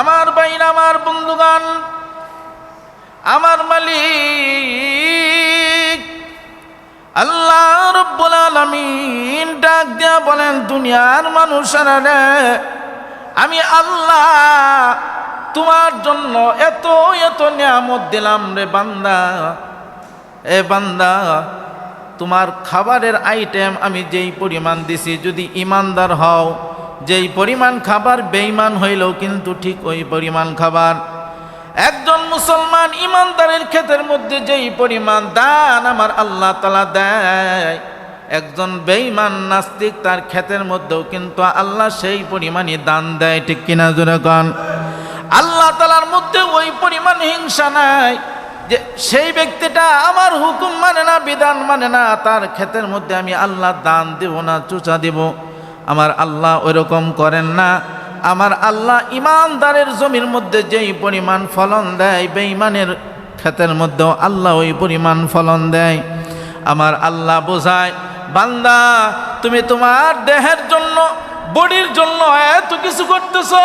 আমার বাইন, আমার বন্ধুগান, আমার মালিক। আল্লাহ রব্বুল আলামিন ডাক দিয়া বলেন, দুনিয়ার মানুষেরা রে, আমি আল্লাহ তোমার জন্য এত এত নিয়ামত দিলাম রে বান্দা। এ বান্দা, তোমার খাবারের আইটেম আমি যেই পরিমাণ দিছি, যদি ইমানদার হও যেই পরিমাণ খাবার বেইমান হইলেও কিন্তু ঠিক ওই পরিমাণ খাবার। একজন মুসলমান ইমানদারের ক্ষেতের মধ্যে যেই পরিমাণ দান আমার আল্লাহ তালা দেয়, একজন বেঈমান নাস্তিক তার ক্ষেতের মধ্যেও কিন্তু আল্লাহ সেই পরিমাণে দান দেয়, ঠিক কিনা কন? আল্লাহ তালার মধ্যে ওই পরিমাণ হিংসা নাই যে সেই ব্যক্তিটা আমার হুকুম মানে না, বিধান মানে না, তার ক্ষেতের মধ্যে আমি আল্লাহ দান দেব না চুচা দেব। আমার আল্লাহ ওইরকম করেন না। আমার আল্লাহ ইমানদারের জমির মধ্যে যেই পরিমাণ ফলন দেয়, বেঈমানের ক্ষেতের মধ্যেও আল্লাহ ওই পরিমাণ ফলন দেয়। আমার আল্লাহ বোঝায়, বান্দা, তুমি তোমার দেহের জন্য, বডির জন্য এত কিছু করতেছো।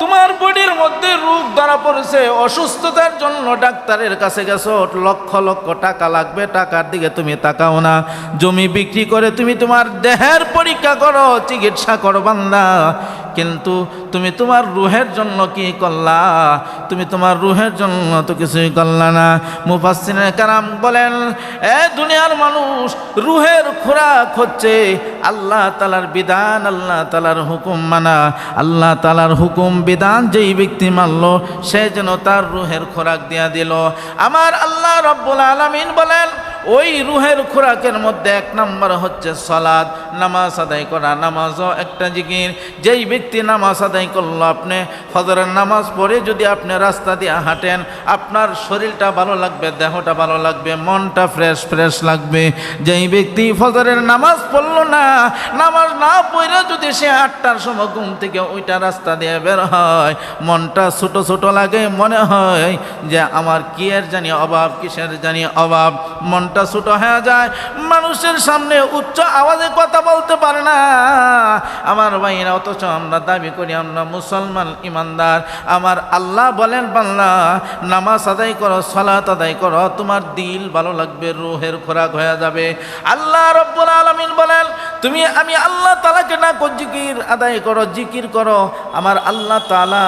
তোমার বডির মধ্যে রোগ ধরা পড়েছে, অসুস্থতার জন্য ডাক্তারের কাছে গেছো, লক্ষ লক্ষ টাকা লাগবে, টাকার দিকে তুমি তাকাও না। জমি বিক্রি করে তুমি তোমার দেহের পরীক্ষা করো, চিকিৎসা করো বান্দা। কিন্তু তুমি তোমার রুহের জন্য কি করলা? তুমি তোমার রুহের জন্য তো কিছুই করলা না। মুফাসসিনের কারাম বলেন, এ দুনিয়ার মানুষ রুহের খোরাক হচ্ছে আল্লাহ তালার বিধান, আল্লাহ তালার হুকুম মানা। আল্লাহ তালার হুকুম, বিধান যেই ব্যক্তি মানল, সে যেন তার রুহের খোরাক দিয়া দিল। আমার আল্লাহ রব্বুল আলমিন বলেন ওই রুহের খোরাকের মধ্যে এক নম্বর হচ্ছে সলাদ নামাজ আদায় করা নামাজও একটা জিকির। যেই ব্যক্তি নামাজ আদায় করল, আপনি ফজরের নামাজ পড়ে যদি আপনি রাস্তা দিয়ে হাঁটেন, আপনার শরীরটা ভালো লাগবে, দেহটা ভালো লাগবে, মনটা ফ্রেশ ফ্রেশ লাগবে। যেই ব্যক্তি ফজরের নামাজ পড়ল না, নামাজ না পড়ে যদি সে আটটার সময় ঘুম থেকে ওইটা রাস্তা দিয়ে বের হয়, মনটা ছোট ছোট লাগে, মনে হয় যে আমার কি এর জানি অভাব, কিসের জানি অভাব, মনটা ছোট হয়ে যায়, মানুষের সামনে উচ্চ আওয়াজে কথা বলতে পারে না। আমার ভাইরা অথচ আমরা দাবি করি, আমরা মুসলমান ইমানদার। আমার আল্লাহ বলেন বাংলা নামাজ আদায় করো, সলাত আদায় করো, তোমার দিল ভালো লাগবে, রোহের খোরাক হয়ে যাবে। আল্লাহ রব্বুল আলমিন বলেন, তুমি, আমি আল্লাহ তালাকে না কর জিকির আদায় করো, জিকির করো। আমার আল্লাহ তালা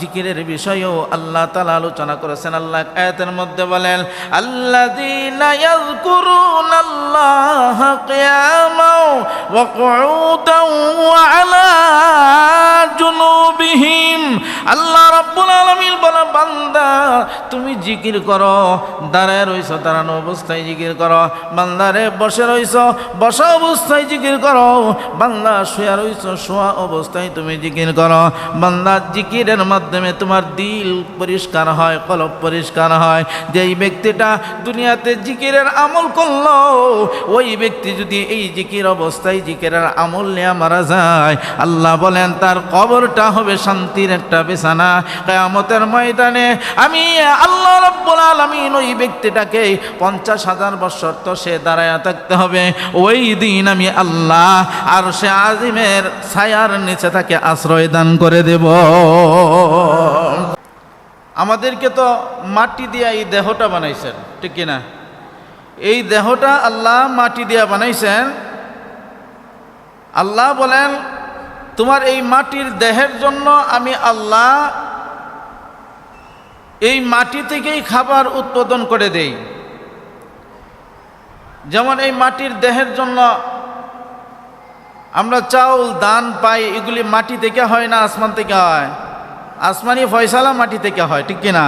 জিকিরের বিষয়েও আল্লাহ তালা আলোচনা করেছেন। আল্লাহ আয়াতের মধ্যে বলেন, আল্লাযীনা يذكرون الله قياما وقعودا وعلى جنوبهم. الله رب রাব্বুল আলামিন বলে, বান্দা, তুমি জিকির করো, দাঁড়ায় রইছো, দাঁড়ানো অবস্থায় জিকির করো বান্দারে বসে রইছো, বসা অবস্থায় জিকির করো, বান্দা শুয়া রইছো, শোয়া অবস্থায় তুমি জিকির করো, বান্দা জিকিরের মাধ্যমে তোমার দিল পরিষ্কার হয়, কলব পরিষ্কার হয়। যেই ব্যক্তিটা দুনিয়াতে জিকিরের আমল করল, ওই ব্যক্তি যদি এই জিকির অবস্থায় জিকিরের আমল নিয়ে মারা যায়, আল্লাহ বলেন, তার কবরটা হবে শান্তির একটা বিছানা কেয়ামতের ময়দানে আমি আল্লাহ রব্বুল আলমিন ওই ব্যক্তিটাকে পঞ্চাশ হাজার বছর তো সে দাঁড়ায় থাকতে হবে। ওই দিন আমি আল্লাহ আর সে আজিমের ছায়ার নিচে তাকে আশ্রয় দান করে দেব। আমাদেরকে তো মাটি দিয়ে এই দেহটা বানাইছেন, ঠিক কিনা এই দেহটা আল্লাহ মাটি দিয়া বানাইছেন। আল্লাহ বলেন, তোমার এই মাটির দেহের জন্য আমি আল্লাহ এই মাটি থেকেই খাবার উৎপাদন করে দেই। যেমন এই মাটির দেহের জন্য আমরা চাউল দান পাই, এগুলি মাটি থেকে হয় না, আসমান থেকে হয়। আসমানি ফয়সালা মাটি থেকে হয়, ঠিক কিনা?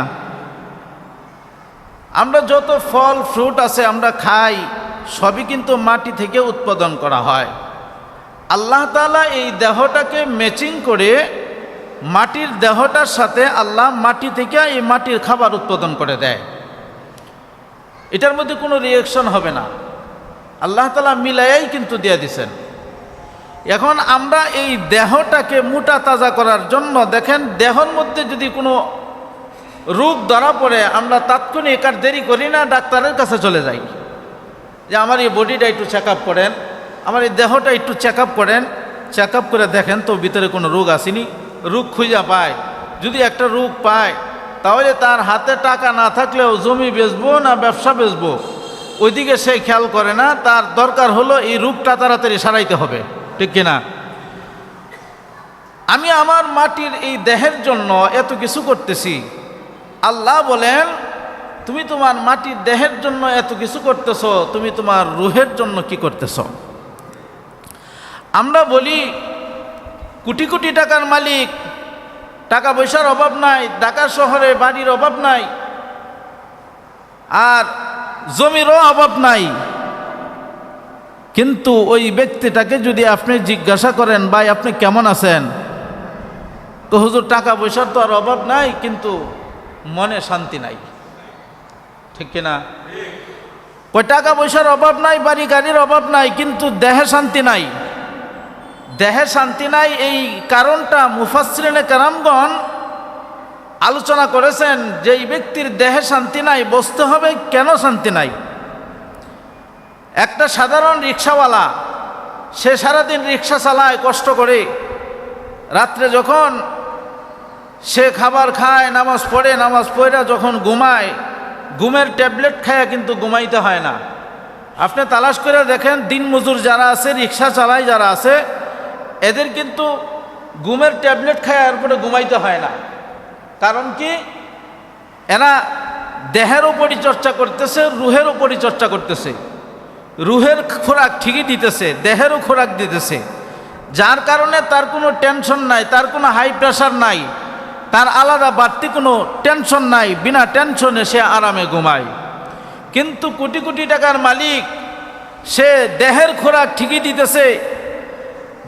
আমরা যত ফল, ফ্রুট আছে আমরা খাই, সবই কিন্তু মাটি থেকে উৎপাদন করা হয়। আল্লাহ তালা এই দেহটাকে ম্যাচিং করে মাটির দেহটার সাথে আল্লাহ মাটি থেকে এই মাটির খাবার উৎপাদন করে দেয়। এটার মধ্যে কোনো রিয়েকশন হবে না। আল্লাহ তালা মিলাইয়াই কিন্তু দিয়ে দিছেন। এখন আমরা এই দেহটাকে মোটা তাজা করার জন্য দেখেন, দেহর মধ্যে যদি কোনো রোগ ধরা পড়ে, আমরা তাৎক্ষণিক আর দেরি করি না, ডাক্তারের কাছে চলে যাই। যে আমার এই বডিটা একটু চেক করেন, আমার এই দেহটা একটু চেক আপ করেন চেক করে দেখেন তো ভিতরে কোনো রোগ আসেনি। রোগ খুঁজা পায়। যদি একটা রোগ পায়, তাহলে তার হাতে টাকা না থাকলেও জমি বেচবো না ব্যবসা বেচবো। ওইদিকে সে খেয়াল করে না, তার দরকার হলো এই রোগটা তাড়াতাড়ি সারাইতে হবে। ঠিক কিনা? আমি আমার মাটির এই দেহের জন্য এত কিছু করতেছি। আল্লাহ বলেন, তুমি তোমার মাটির দেহের জন্য এত কিছু করতেছ, তুমি তোমার রুহের জন্য কি করতেছ? আমরা বলি কোটি কোটি টাকার মালিক। টাকা পয়সার অভাব নাই ঢাকা শহরে বাড়ির অভাব নাই আর জমিরও অভাব নাই। কিন্তু ওই ব্যক্তিটাকে যদি আপনি জিজ্ঞাসা করেন ভাই আপনি কেমন আছেন? তো হুজুর টাকা পয়সার তো আর অভাব নাই কিন্তু মনে শান্তি নাই। ঠিক কিনা? ওই টাকা পয়সার অভাব নাই বাড়ি গাড়ির অভাব নাই কিন্তু দেহে শান্তি নাই। দেহে শান্তি নাই, এই কারণটা মুফাসরিনে কারামগণ আলোচনা করেছেন যে এই ব্যক্তির দেহে শান্তি নাই, বসতে হবে কেন শান্তি নাই? একটা সাধারণ রিক্সাওয়ালা, সে সারাদিন রিক্সা চালায় কষ্ট করে। রাত্রে যখন সে খাবার খায়, নামাজ পড়ে নামাজ পড়ে যখন ঘুমায়, ঘুমের ট্যাবলেট খায় কিন্তু ঘুমাইতে হয় না। আপনি তালাশ করে দেখেন দিন মজুর যারা আছে, রিক্সা চালায় যারা আছে এদের কিন্তু ঘুমের ট্যাবলেট খায় এরপরে ঘুমাইতে হয় না। কারণ কি? এরা দেহেরও পরিচর্চা করতেছে, রুহেরও পরিচর্চা করতেছে। রুহের খোরাক ঠিকই দিতেছে, দেহেরও খোরাক দিতেছে। যার কারণে তার কোনো টেনশন নাই, তার কোনো হাই প্রেশার নাই, তার আলাদা বাড়তি কোনো টেনশন নাই, বিনা টেনশনে সে আরামে ঘুমায়। কিন্তু কোটি কোটি টাকার মালিক, সে দেহের খোরাক ঠিকই দিতেছে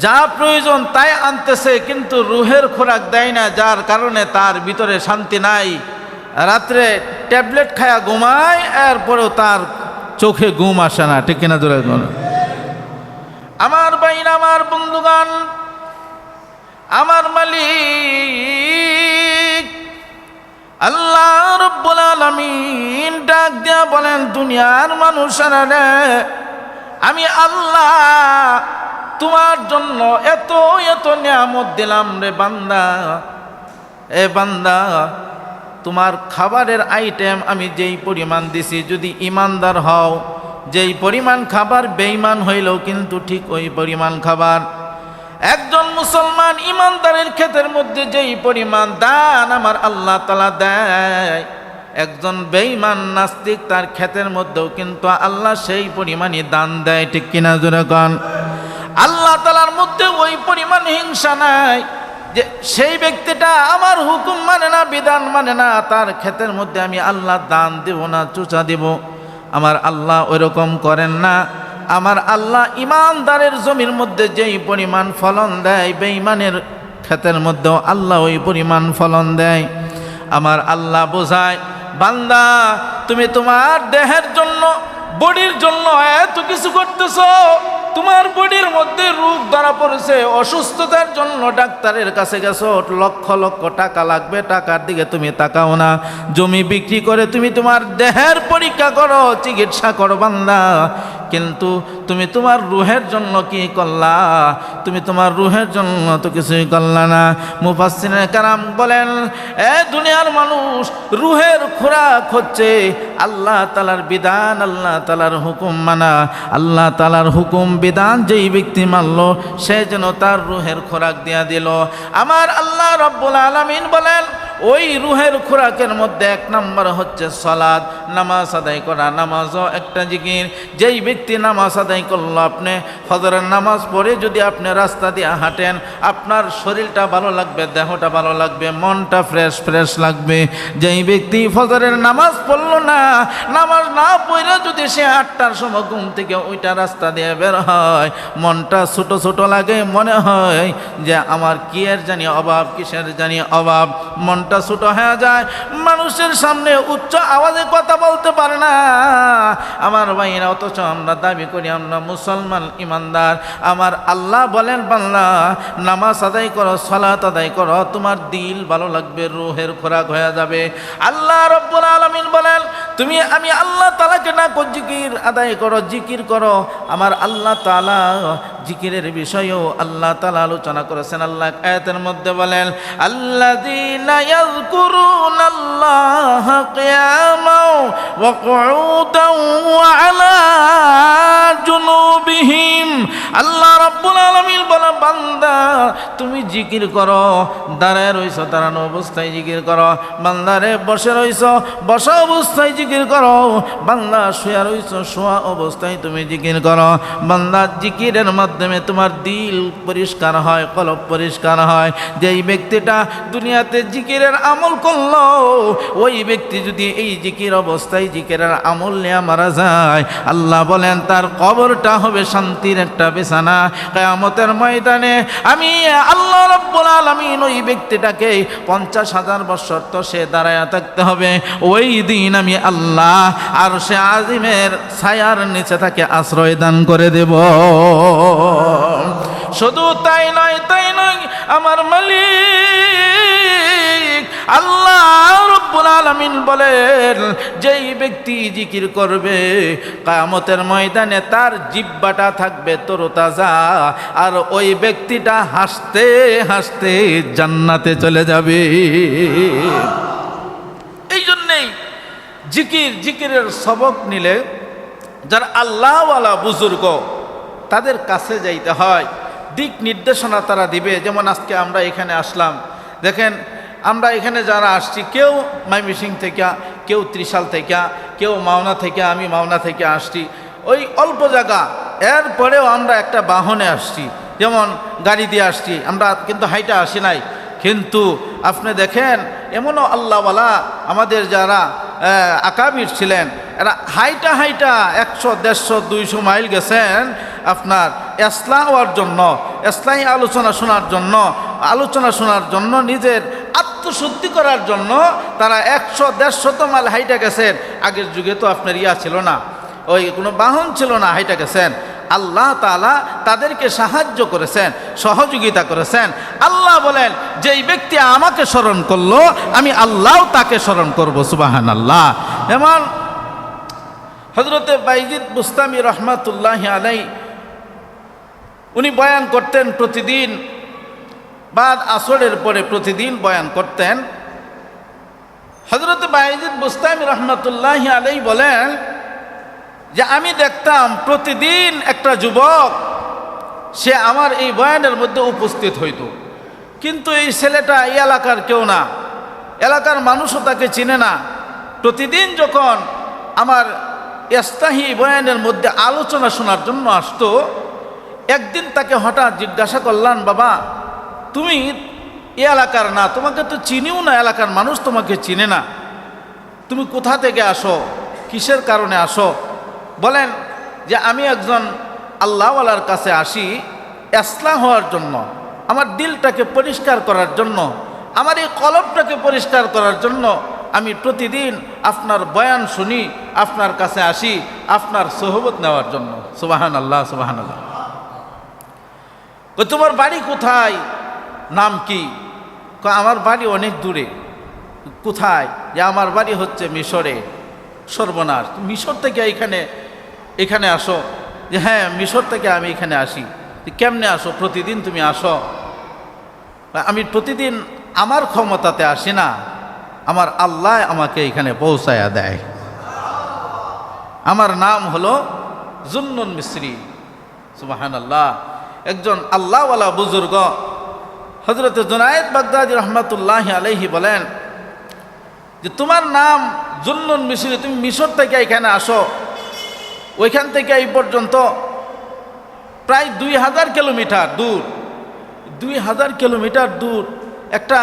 যা প্রয়োজন তাই আনতেছে, কিন্তু রুহের খোরাক দেয় না, যার কারণে তার ভিতরে শান্তি নাই। রাত্রে ট্যাবলেট খায়া ঘুমায়, এরপরেও তার চোখে ঘুম আসে না। ঠিক কিনা দূরে আমার বাইন আমার বন্ধুগান আমার মালিক, আল্লাহ রব্বুল আলামিন ডাক দিয়া বলেন, দুনিয়ার মানুষেরা আমি আল্লাহ তোমার জন্য এত এত নিয়ামত দিলাম রে বান্দা। এ বান্দা, তোমার খাবারের আইটেম আমি যেই পরিমাণ দিছি, যদি ইমানদার হও, যেই পরিমাণ খাবার বেইমান হইলেও কিন্তু ঠিক ওই পরিমাণ খাবার। একজন মুসলমান ইমানদারের ক্ষেতের মধ্যে যেই পরিমাণ দান আমার আল্লাহ তালা দেয়, একজন বেঈমান নাস্তিক তার ক্ষেতের মধ্যেও কিন্তু আল্লাহ সেই পরিমাণই দান দেয়, ঠিক কিনা জোরে আল্লাহ তালার মধ্যে ওই পরিমাণ হিংসা নাই যে সেই ব্যক্তিটা আমার হুকুম মানে না, বিধান মানে না, তার ক্ষেতের মধ্যে আমি আল্লাহ দান দেব না, চুচা দেব। আমার আল্লাহ ওইরকম করেন না। আমার আল্লাহ ইমানদারের জমির মধ্যে যেই পরিমাণ ফলন দেয়, বেঈমানের ক্ষেতের মধ্যেও আল্লাহ ওই পরিমাণ ফলন দেয়। আমার আল্লাহ বোঝায়, বান্দা, তুমি তোমার দেহের জন্য, বডির জন্য এত কিছু করতেছ তোমার বডির মধ্যে রোগ ধরা পড়েছে, অসুস্থতার জন্য ডাক্তারের কাছে গেছো, লক্ষ লক্ষ টাকা লাগবে, টাকার দিকে তুমি তাকাও না। জমি বিক্রি করে তুমি তোমার দেহের পরীক্ষা করো, চিকিৎসা করো বান্দা। কিন্তু তুমি তোমার রুহের জন্য কি করলা? তুমি তোমার রুহের জন্য তো কিছুই করলা না। মুফাসসিনে কারাম বলেন, এ দুনিয়ার মানুষ রুহের খোরাক হচ্ছে আল্লাহ তালার বিধান, আল্লাহ তালার হুকুম মানা। আল্লাহ তালার হুকুম, বিধান যেই ব্যক্তি মানল, সে যেন তার রুহের খোরাক দিয়া দিল। আমার আল্লাহ রব্বুল আলমিন বলেন, ওই রুহের খোরাকের মধ্যে এক নম্বর হচ্ছে সলাদ নামাজ আদায় করা। নামাজও একটা জিকির। যেই ব্যক্তি নামাজ আদায় করল আপনি। ফজরের নামাজ পড়ে যদি আপনি রাস্তা দিয়ে হাঁটেন, আপনার শরীরটা ভালো লাগবে, দেহটা ভালো লাগবে, মনটা ফ্রেশ ফ্রেশ লাগবে। যেই ব্যক্তি ফজরের নামাজ পড়ল না, নামাজ না পড়ে যদি সে আটটার সময় ঘুম থেকে ওইটা রাস্তা দিয়ে বের হয়, মনটা ছোট ছোট লাগে, মনে হয় যে আমার কি এর জানি অভাব, কিসের জানি অভাব। মনটা ছোট হয়ে যায়, মানুষের সামনে উচ্চ আওয়াজে কথা বলতে পারে না। আমার ভাইরা অথচ আমরা দাবি করি, আমরা মুসলমান ইমানদার। আমার আল্লাহ বলেন বাংলা নামাজ আদায় করো, সলাত আদায় করো, তোমার দিল ভালো লাগবে, রুহের খোরাক হয়ে যাবে। আল্লাহ রব্বুল আলমিন বলেন, তুমি, আমি আল্লাহ তালাকে না জিকির আদায় করো, জিকির করো। আমার আল্লাহ তালা জিকিরের বিষয়েও আল্লাহ তালা আলোচনা করেছেন। আল্লাহ আয়াতের মধ্যে বলেন আল্লাহ কুউদাও ওয়া আলা জুনুবিহিম আল্লাহ রাব্বুল আলামিন বলে বান্দা, তুমি জিকির করো, দাঁড়ায় রইছো, দাঁড়ানো অবস্থায় জিকির করো, বান্দারে বসে রইছো, বসা অবস্থায় জিকির করো, বান্দা শুয়া রইছো, শোয়া অবস্থায় তুমি জিকির করো, বান্দা জিকিরের মাধ্যমে তোমার দিল পরিষ্কার হয়, কলব পরিষ্কার হয়। যেই ব্যক্তিটা দুনিয়াতে জিকিরের আমল করল, ওই ব্যক্তি যদি এই জিকির অবস্থায় জিকিরের আমল নিয়ে মারা যায়, আল্লাহ বলেন, তার কবরটা হবে শান্তির একটা বিছানা। কেয়ামতের ময়দানে আমি আল্লাহ রব্বুল আলামিন ওই ব্যক্তিটাকে পঞ্চাশ হাজার বছর তো সে দাঁড়ায় থাকতে হবে। ওই দিন আমি আল্লাহ আর সে আজিমের ছায়ার নিচে তাকে আশ্রয় দান করে দেব। শুধু তাই নয় তাই নয়, আমার মালিক আল্লাহ রব্বুল আলামিন বলেন, যেই ব্যক্তি জিকির করবে, কায়ামতের ময়দানে তার জিব্বাটা থাকবে তরতাজা, আর ওই ব্যক্তিটা হাসতে হাসতে জান্নাতে চলে যাবে। এই জন্যেই জিকির জিকিরের সবক নিলে যারা আল্লাহওয়ালা বুজুর্গ, তাদের কাছে যাইতে হয়। দিক নির্দেশনা তারা দিবে। যেমন আজকে আমরা এখানে আসলাম। দেখেন আমরা এখানে যারা আসছি, কেউ মাইমিসিং থেকে, কেউ ত্রিশাল থেকে, কেউ মাওনা থেকে, আমি মাওনা থেকে আসছি। ওই অল্প জায়গা। এরপরেও আমরা একটা বাহনে আসছি। যেমন গাড়ি দিয়ে আসছি। আমরা কিন্তু হাইটা আসি নাই। কিন্তু আপনি দেখেন, এমনও আল্লাহওয়ালা আমাদের যারা আকাবির ছিলেন, এরা হাইটা হাইটা একশো, দেড়শো, দুইশো মাইল গেছেন আপনার এসলা হওয়ার জন্য, এসলাই আলোচনা শোনার জন্য, আলোচনা শোনার জন্য নিজের আত্মশুদ্ধি করার জন্য তারা একশো দেড়শত মাইল হাইটা গেছেন। আগের যুগে তো আপনার ইয়া ছিল না। ওই কোনো বাহন ছিল না হাইটা গেছেন। আল্লাহ তালা তাদেরকে সাহায্য করেছেন, সহযোগিতা করেছেন। আল্লাহ বলেন, যেই ব্যক্তি আমাকে স্মরণ করল, আমি আল্লাহ তাকে স্মরণ করব সুবাহান আল্লাহ এমন হজরতে বাইজিদ বুস্তামি রহমাতুল্লাহ আলাই উনি বয়ান করতেন প্রতিদিন বাদ আসরের পরে প্রতিদিন বয়ান করতেন। হজরত বাইজিদ বুস্তামি রহমতুল্লাহ আলাই বলেন যে, আমি দেখতাম প্রতিদিন একটা যুবক, সে আমার এই বয়ানের মধ্যে উপস্থিত হইত। কিন্তু এই ছেলেটা এই এলাকার কেউ না। এলাকার মানুষও তাকে চিনে না। প্রতিদিন যখন আমার এস্তাহি বয়ানের মধ্যে আলোচনা শোনার জন্য আসতো, একদিন তাকে হঠাৎ জিজ্ঞাসা করলাম বাবা তুমি এ এলাকার না, তোমাকে তো চিনিও না, এলাকার মানুষ তোমাকে চিনে না। তুমি কোথা থেকে আসো? কিসের কারণে আসো? বলেন যে আমি একজন আল্লাহওয়ালার কাছে আসি এসলা হওয়ার জন্য, আমার দিলটাকে পরিষ্কার করার জন্য, আমার এই কলবটাকে পরিষ্কার করার জন্য আমি প্রতিদিন আপনার বয়ান শুনি, আপনার কাছে আসি, আপনার সোহবত নেওয়ার জন্য। সুবাহান আল্লাহ সুবাহান আল্লাহ তোমার বাড়ি কোথায়? নাম কি? আমার বাড়ি অনেক দূরে। কোথায়? যে আমার বাড়ি হচ্ছে মিশরে। সর্বনাশ। মিশর থেকে এখানে এখানে আসো। যে হ্যাঁ মিশর থেকে আমি এখানে আসি। কেমনে আসো? প্রতিদিন তুমি আসো? আমি প্রতিদিন আমার ক্ষমতাতে আসি না। আমার আল্লাহ আমাকে এখানে পৌঁছায়া দেয়। আমার নাম হলো জুন্নুন মিস্ত্রি সুবাহান আল্লাহ একজন আল্লাহওয়ালা বুজুর্গ। হজরত জুনায়দ বাগদাদি রহমতুল্লাহ আলহি বলেন যে, তোমার নাম জুন্নুন মিশরি, তুমি মিশর থেকে এখানে আসো। ওইখান থেকে এই পর্যন্ত প্রায় দুই হাজার কিলোমিটার দূর। দুই হাজার কিলোমিটার দূর। একটা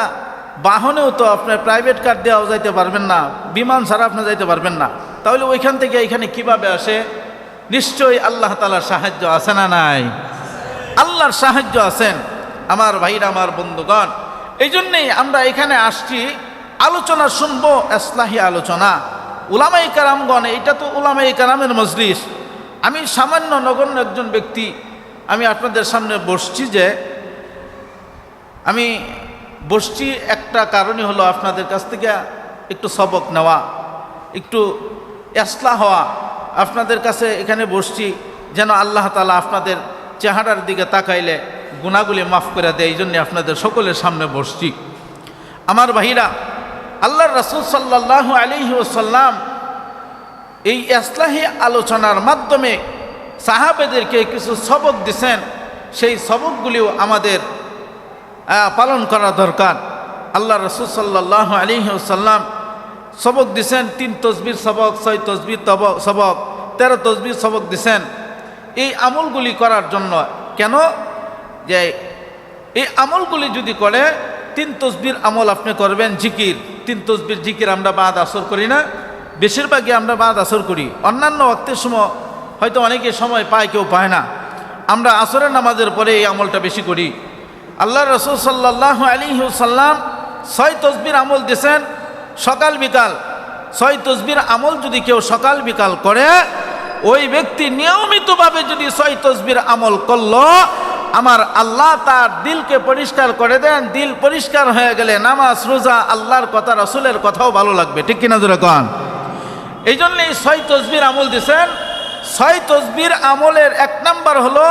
বাহনেও তো আপনার প্রাইভেট কার দেওয়াও যাইতে পারবেন না, বিমান ছাড়া আপনি যাইতে পারবেন না। তাহলে ওইখান থেকে এখানে কীভাবে আসে? নিশ্চয়ই আল্লাহ তালার সাহায্য আছে না নাই? আল্লাহর সাহায্য আছেন। আমার ভাইরা, আমার বন্ধুগণ, এই জন্যেই আমরা এখানে আসছি, আলোচনা শুনব, এসলাহি আলোচনা। উলামাই কারামগণ এটা তো উলামাই কারামের মজলিস। আমি সামান্য নগণ্য একজন ব্যক্তি, আমি আপনাদের সামনে বসছি যে, আমি বসছি একটা কারণই হলো আপনাদের কাছ থেকে একটু সবক নেওয়া, একটু এসলা হওয়া। আপনাদের কাছে এখানে বসছি, যেন আল্লাহ তালা আপনাদের চেহারার দিকে তাকাইলে গুণাগুলি মাফ করে দেয়, এই জন্যে আপনাদের সকলের সামনে বসছি। আমার ভাইরা আল্লাহ রসুল সাল্লাহ আলিহি ওসাল্লাম এই ইসলাহী আলোচনার মাধ্যমে সাহাবেদেরকে কিছু সবক দিছেন। সেই সবকগুলিও আমাদের পালন করা দরকার। আল্লাহ রসুল সাল্লাহ আলিহি ওসাল্লাম সবক দিছেন, তিন তসবির সবক, ছয় তসবির সবক, তেরো তসবির সবক দিছেন। এই আমলগুলি করার জন্য কেন যে এই আমলগুলি যদি করে, তিন তসবির আমল আপনি করবেন জিকির। তিন তসবির জিকির আমরা বাদ আসর করি না। বেশিরভাগই আমরা বাদ আসর করি। অন্যান্য অক্তের সময় হয়তো অনেকে সময় পায়, কেউ পায় না। আমরা আসরের নামাজের পরে এই আমলটা বেশি করি। আল্লাহ রসুল সাল্লাহ আলী সাল্লাম ছয় তসবির আমল দিয়েছেন সকাল, বিকাল। ছয় তসবির আমল যদি কেউ সকাল, বিকাল করে, ওই ব্যক্তি নিয়মিতভাবে যদি ছয় তসবির আমল করল আমার আল্লাহ তার দিলকে পরিষ্কার করে দেন, দিল পরিষ্কার হয়ে গেলে নামাজ, রোজা, আল্লাহর কথা, রসুলের কথাও ভালো লাগবে। ঠিক কিনা জোরে কন? এই জন্য এই ছয় তসবির আমল দিছেন। ছয় তসবির আমলের এক নাম্বার হলো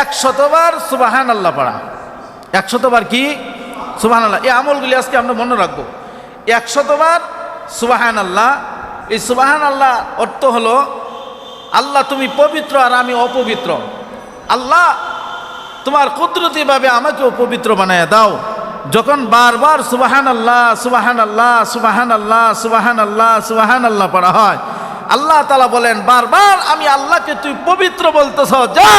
এক শতবার সুবাহান আল্লাহ পড়া। এক শতবার কি? সুবাহান আল্লাহ এই আমলগুলি আজকে আমরা মনে রাখব। এক শতবার সুবাহান আল্লাহ এই সুবাহান আল্লাহ অর্থ হলো, আল্লাহ তুমি পবিত্র আর আমি অপবিত্র। আল্লাহ তোমার কুদরতিভাবে আমাকে পবিত্র বানায় দাও। যখন বারবার সুবাহান আল্লাহ সুবাহান আল্লাহ সুবাহান আল্লাহ সুবাহান আল্লাহ সুবাহান আল্লাহ পড়া হয়, আল্লাহ তালা বলেন, বারবার আমি আল্লাহকে তুই পবিত্র বলতেছ, যা,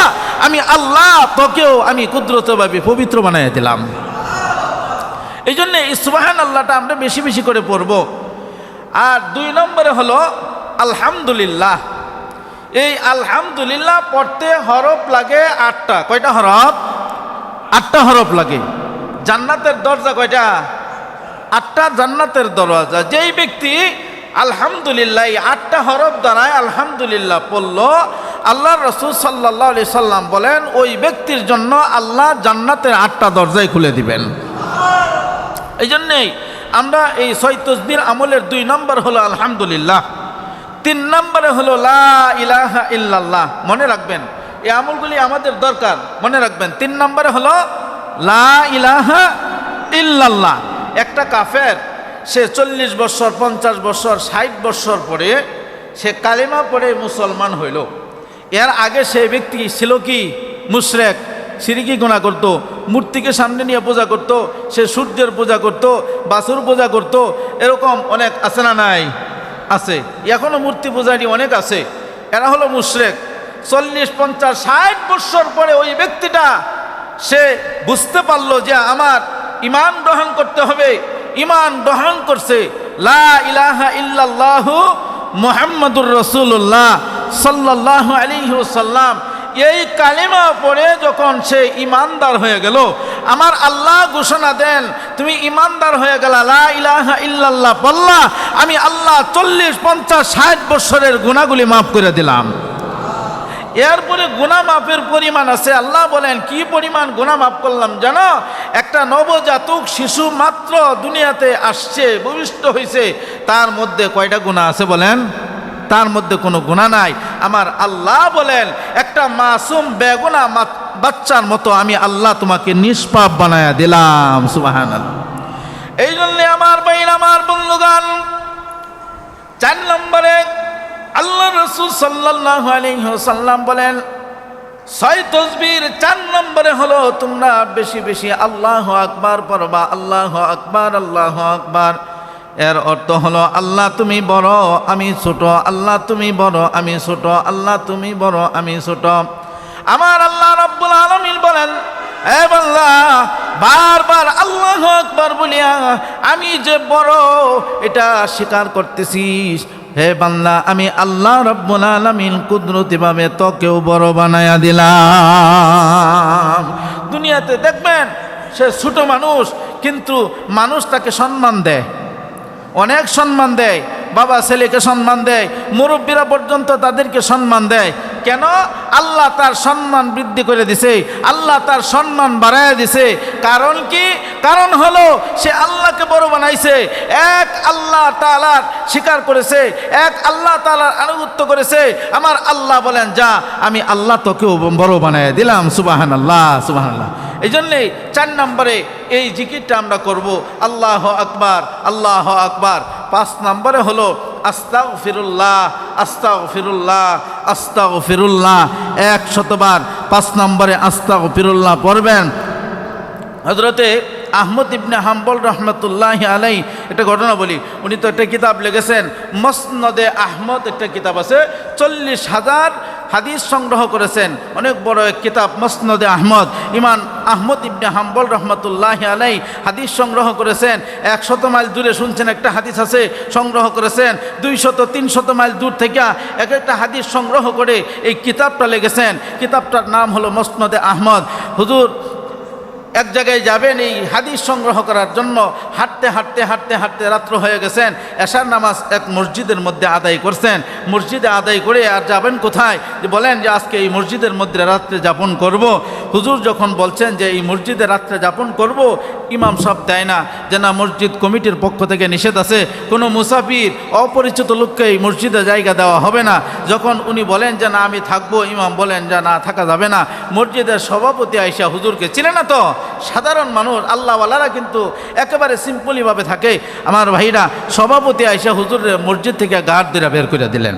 আমি আল্লাহ তোকেও আমি কুদরতভাবে পবিত্র বানাই দিলাম। এই জন্য সুবাহান আল্লাহটা আমরা বেশি বেশি করে পড়ব। আর দুই নম্বরে হলো, আলহামদুলিল্লাহ। এই আলহামদুলিল্লাহ পড়তে হরফ লাগে আটটা। কয়টা হরফ? আটটা হরফ লাগে। জান্নাতের দরজা কয়টা? আটটা জান্নাতের দরজা। যেই ব্যক্তি আলহামদুলিল্লাহ এই আটটা হরফ দ্বারায় আলহামদুলিল্লাহ পড়ল আল্লাহ রসুল সাল্লাহ সাল্লাম বলেন, ওই ব্যক্তির জন্য আল্লাহ জান্নাতের আটটা দরজায় খুলে দিবেন। এই জন্যেই আমরা এই ছয় তসবির আমলের দুই নম্বর হলো আলহামদুলিল্লাহ। তিন নম্বরে হলো, লা ইলাহা ইল্লাল্লাহ মনে রাখবেন। এই আমলগুলি আমাদের দরকার, মনে রাখবেন। তিন নম্বরে হলো, লা ইলাহা ইল্লাল্লাহ একটা কাফের, সে চল্লিশ বছর, পঞ্চাশ বছর, ষাট বছর পরে সে কালিমা পড়ে মুসলমান হইল। এর আগে সে ব্যক্তি ছিল কি? মুশরেক, সিরিকি গোনা করতো, মূর্তিকে সামনে নিয়ে পূজা করত, সে সূর্যের পূজা করত বাসুর পূজা করত, এরকম অনেক আছে না নাই? আছে। এখনও মূর্তি পূজারি অনেক আছে। এরা হলো মুশরেক। চল্লিশ, পঞ্চাশ, ষাট বৎসর পরে ওই ব্যক্তিটা, সে বুঝতে পারল যে আমার ইমান গ্রহণ করতে হবে। ইমান গ্রহণ করছে। লা ইলাহা ইল্লাল্লাহু মুহাম্মাদুর রসুল্লাহ সাল্লাহ আলাইহি সাল্লাম এই কালিমা পড়ে যখন সে ইমানদার হয়ে গেল, আমার আল্লাহ ঘোষণা দেন, তুমি ইমানদার হয়ে গেল ইলাহা ইল্লাল্লাহ বললা, আমি আল্লাহ চল্লিশ, পঞ্চাশ, ষাট বৎসরের গুণাগুলি মাফ করে দিলাম। এরপরে গুণা মাপের পরিমাণ আছে। আল্লাহ বলেন, কি পরিমাণ গুণা মাফ করলাম জানো? একটা নবজাতক শিশু মাত্র দুনিয়াতে আসছে, ভূমিষ্ঠ হয়েছে তার মধ্যে কয়টা গুণা আছে বলেন? তার মধ্যে কোনো গুণা নাই। আমার আল্লাহ বলেন, একটা মাসুম বেগুনা বাচ্চার মতো আমি আল্লাহ তোমাকে নিষ্পাপ বানায়া দিলাম সুবাহান এই জন্যে আমার বাইন আমার বন্ধুগান চার নম্বরে আল্লাহ রসুল সাল্লাহ সাল্লাম বলেন, ছয় তসবির চার নম্বরে হলো, তোমরা বেশি বেশি আল্লাহ আকবার পড়বা, আল্লাহ আকবার আল্লাহ আকবার। এর অর্থ হলো, আল্লাহ তুমি বড়, আমি ছোট। আল্লাহ তুমি বড়, আমি ছোট। আল্লাহ তুমি বড়, আমি ছোট। আমার আল্লাহ রব্বুল আলমিন বলেন, এ বাল্লা বারবার আল্লাহ আকবার বলিয়া, আমি যে বড়, এটা স্বীকার করতেছিস। হে বাংলা আমি আল্লাহ রব্বুল আলমিন কুদরতিভাবে তোকেও বড় বানায়া দিলাম। দুনিয়াতে দেখবেন, সে ছোট মানুষ, কিন্তু মানুষ তাকে সম্মান দেয়। অনেক সম্মান দেয়। বাবা ছেলেকে সম্মান দেয়। মুরব্বীরা পর্যন্ত তাদেরকে সম্মান দেয়। কেন? আল্লাহ তার সম্মান বৃদ্ধি করে দিছে। আল্লাহ তার সম্মান বাড়ায় দিছে। কারণ কি? কারণ হলো, সে আল্লাহকে বড় বানাইছে। এক আল্লাহ তালার স্বীকার করেছে। এক আল্লাহ তালার আনুগত্য করেছে। আমার আল্লাহ বলেন, যা, আমি আল্লাহ তোকেও বড় বানায় দিলাম। সুবাহান আল্লাহ সুবাহান আল্লাহ এই জন্যেই চার নম্বরে এই জিকিরটা আমরা করব, আল্লাহ আকবার আল্লাহ আকবার। পাঁচ নম্বরে হলো আস্তাও ফিরুল্লাহ আস্তাও ফিরুল্লাহ আস্তাও ফিরুল্লাহ এক শতবার। পাঁচ নম্বরে আস্তাও ফিরুল্লাহ পড়বেন। হজরতে আহমদ ইবনে হাম্বল রহমতুল্লাহ আলাই একটা ঘটনা বলি। উনি তো একটা কিতাব লিখেছেন, মসনদে আহমদ একটা কিতাব আছে, চল্লিশ হাজার হাদিস সংগ্রহ করেছেন। অনেক বড় এক কিতাব, মসনদে আহমদ। ইমান আহমদ ইবনে হাম্বল রহমতুল্লাহ আলাই হাদিস সংগ্রহ করেছেন। একশত মাইল দূরে শুনছেন একটা হাদিস আছে, সংগ্রহ করেছেন। দুইশত, তিনশত তিন শত মাইল দূর থেকে এক একটা হাদিস সংগ্রহ করে এই কিতাবটা লেগেছেন কিতাবটার নাম হলো মসনদে আহমদ। হুজুর এক জায়গায় যাবেন, এই হাদিস সংগ্রহ করার জন্য হাঁটতে হাঁটতে হাঁটতে হাঁটতে রাত্র হয়ে গেছেন। এশার নামাজ এক মসজিদের মধ্যে আদায় করছেন। মসজিদে আদায় করে আর যাবেন কোথায়? যে বলেন যে, আজকে এই মসজিদের মধ্যে রাত্রে যাপন করব। হুজুর যখন বলছেন যে, এই মসজিদে রাত্রে যাপন করব, ইমাম সব দেয় না যে, না, মসজিদ কমিটির পক্ষ থেকে নিষেধ আছে। কোনো মুসাফির অপরিচিত লোককে এই মসজিদে জায়গা দেওয়া হবে না। যখন উনি বলেন যে, না, আমি থাকব, ইমাম বলেন যে, না, থাকা যাবে না। মসজিদের সভাপতি আইসা হুজুরকে চিনে না তো? সাধারণ মানুষ, আল্লাহওয়ালারা কিন্তু একেবারে সিম্পলিভাবে থাকে। আমার ভাইরা, সভাপতি আইসা হুজুরের মসজিদ থেকে গাঢ় দিয়ে বের করে দিলেন।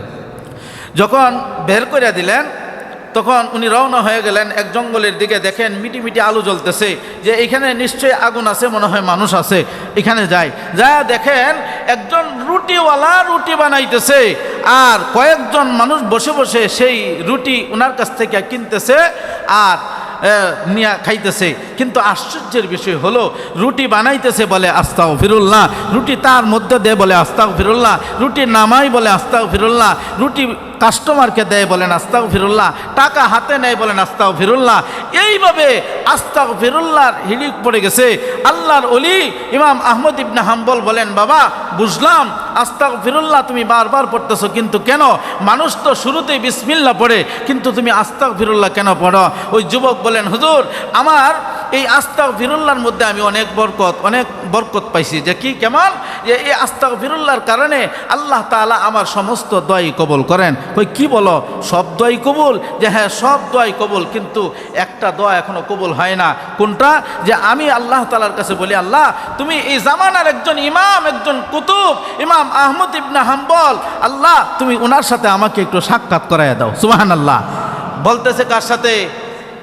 যখন বের করে দিলেন, তখন উনি রওনা হয়ে গেলেন, এক জঙ্গলের দিকে দেখেন মিটি মিটি আলো জ্বলতেছে, যে এখানে নিশ্চয়ই আগুন আছে, মনে হয় মানুষ আছে, এখানে যায়। যা দেখেন একজন রুটিওয়ালা রুটি বানাইতেছে, আর কয়েকজন মানুষ বসে বসে সেই রুটি ওনার কাছ থেকে কিনতেছে, আর নিয়ে খাইতেছে। কিন্তু আশ্চর্যের বিষয় হলো, রুটি বানাইতেছে বলে আস্তাও ফিরুল্লাহ রুটি তার মধ্যে দে বলে আস্তাও ফিরুল্লাহ রুটি নামাই বলে আস্তাও ফিরুল্লাহ রুটি কাস্টমারকে দেয় বলেন আস্তাও ফিরুল্লাহ টাকা হাতে নেয় বলেন আস্তাও ফিরুল্লাহ এইভাবে আস্তাও ফিরুল্লাহর হিড়িক পড়ে গেছে। আল্লাহর অলি ইমাম আহমদ ইবনে হাম্বল বলেন, বাবা, বুঝলাম আস্তাও ফিরুল্লাহ তুমি বারবার পড়তেছো, কিন্তু কেন? মানুষ তো শুরুতেই বিসমিল্লা পড়ে, কিন্তু তুমি আস্তাও ফিরুল্লাহ কেন পড়ো? ওই যুবক বলেন, হুজুর, আমার এই আস্তাক ফিরুল্লার মধ্যে আমি অনেক বরকত অনেক বরকত পাইছি। যে কি কেমন যে এই আস্তাক ফিরুল্লাহর কারণে আল্লাহ তাআলা আমার সমস্ত দয় কবল করেন। ওই কি বলো? সব দয় কবুল? যে হ্যাঁ সব দয় কবুল, কিন্তু একটা দোয়া এখনও কবুল হয় না। কোনটা? যে আমি আল্লাহ তালার কাছে বলি, আল্লাহ, তুমি এই জামানার একজন ইমাম, একজন কুতুব, ইমাম আহমদ ইবনা হাম্বল, আল্লাহ, তুমি ওনার সাথে আমাকে একটু সাক্ষাৎ করাইয়া দাও। সুবাহান আল্লাহ বলতেছে কার সাথে?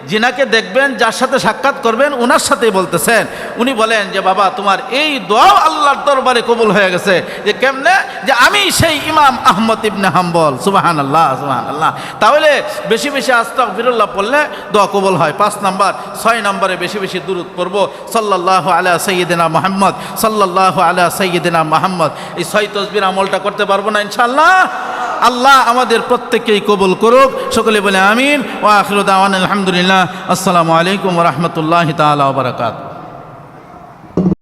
যিনাকে দেখবেন, যার সাথে সাক্ষাৎ করবেন ওনার সাথেই বলতেছেন। উনি বলেন যে, বাবা, তোমার এই দোয়াও আল্লাহর দরবারে কবুল হয়ে গেছে। যে কেমনে? যে আমি সেই ইমাম আহমদ ইবনে হাম্বল। সুবাহান আল্লাহ সুবাহান আল্লাহ তাহলে বেশি বেশি আস্তাক ফিরুল্লাহ পড়লে দোয়া কবুল হয়। পাঁচ নাম্বার, ছয় নম্বরে বেশি বেশি দূরত পড়ব। সাল্লাহ আলা সৈয়দিনা মোহাম্মদ সাল্লাহ আলা সৈয়দিনা মোহাম্মদ। এই ছয় তসবির আমলটা করতে পারব না ইনশাল্লাহ আল্লাহ আমাদের প্রত্যেককেই কবুল করুক। সকলে বলে আমিন। ও আখরুদ আলহামদুলিল্লাহ। আসসালামু আলাইকুম রহমতুল্লাহ তালা বারকাত